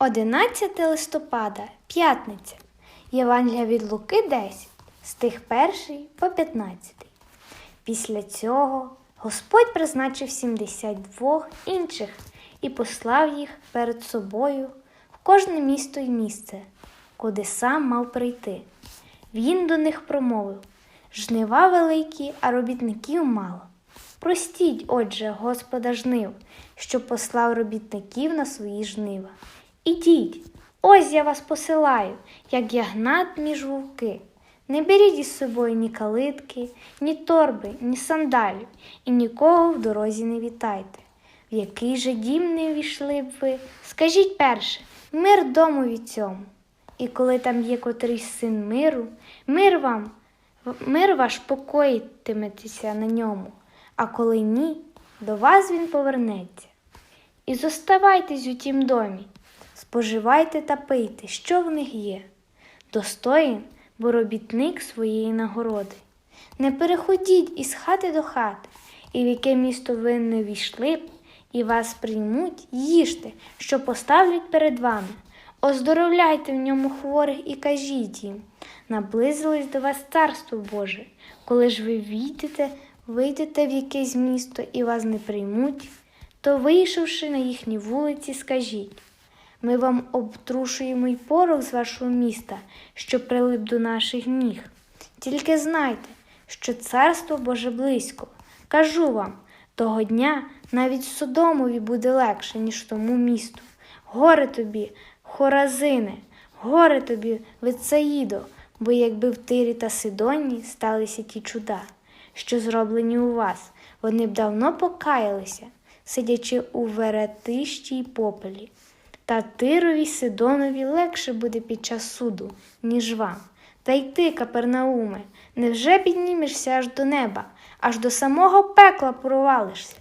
11 листопада, п'ятниця. Євангелія від Луки 10, стих 1 по 15. Після цього Господь призначив 72 інших і послав їх перед собою в кожне місто й місце, куди сам мав прийти. Він до них промовив: Жнива великі, а робітників мало. Простіть, отже, Господа жнив, що послав робітників на свої жнива. Ідіть, ось я вас посилаю, як ягнат між вовки. Не беріть із собою ні калитки, ні торби, ні сандалів, і нікого в дорозі не вітайте. В який же дім не війшли б ви, скажіть перше, мир домові цьому. І коли там є котрийсь син миру, мир вам, мир ваш покоїтиметеся на ньому, а коли ні, до вас він повернеться. І зоставайтесь у тім домі, споживайте та пийте, що в них є. Достоїн, бо робітник своєї нагороди. Не переходіть із хати до хати, і в яке місто ви не війшли б, і вас приймуть, їжте, що поставлять перед вами. Оздоровляйте в ньому хворих і кажіть їм, наблизилось до вас царство Боже, коли ж ви війдете, вийдете в якесь місто і вас не приймуть, то, вийшовши на їхні вулиці, скажіть. Ми вам обтрушуємо й порох з вашого міста, що прилип до наших ніг. Тільки знайте, що царство Боже близько. Кажу вам, того дня навіть Содомові буде легше, ніж тому місту. Горе тобі, Хоразине, горе тобі, Вицаїдо, бо якби в Тирі та Сидоні сталися ті чуда, що зроблені у вас, вони б давно покаялися, сидячи у веретищі й попелі. Та Тирові Сидонові легше буде під час суду, ніж вам. Та й ти, Капернауме, невже піднімешся аж до неба, аж до самого пекла провалишся?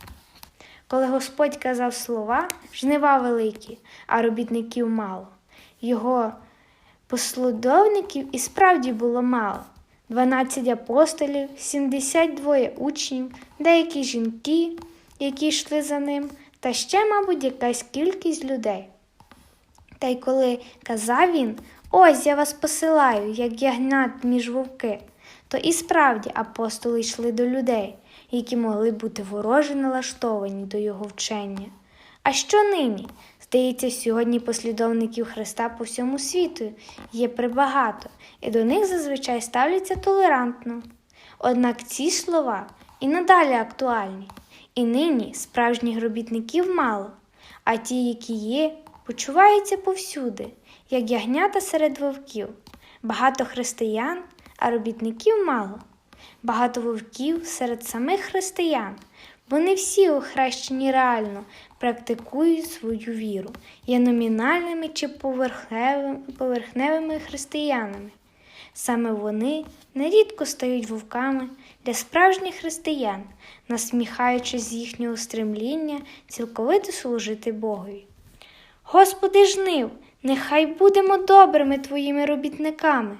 Коли Господь казав слова, жнива великі, а робітників мало. Його послідовників і справді було мало. 12 апостолів, 72 учнів, деякі жінки, які йшли за ним, та ще, мабуть, якась кількість людей. Та й коли казав він, ось я вас посилаю, як ягнят між вовки, то і справді апостоли йшли до людей, які могли бути вороже налаштовані до його вчення. А що нині? Здається, сьогодні послідовників Христа по всьому світу є прибагато, і до них зазвичай ставляться толерантно. Однак ці слова і надалі актуальні, і нині справжніх робітників мало, а ті, які є, почуваються повсюди, як ягнята серед вовків. Багато християн, а робітників мало. Багато вовків серед самих християн, бо не всі охрещені реально практикують свою віру, є номінальними чи поверхневими, поверхневими християнами. Саме вони нерідко стають вовками для справжніх християн, насміхаючись з їхнього стремління цілковито служити Богові. Господи жнив, нехай будемо добрими твоїми робітниками.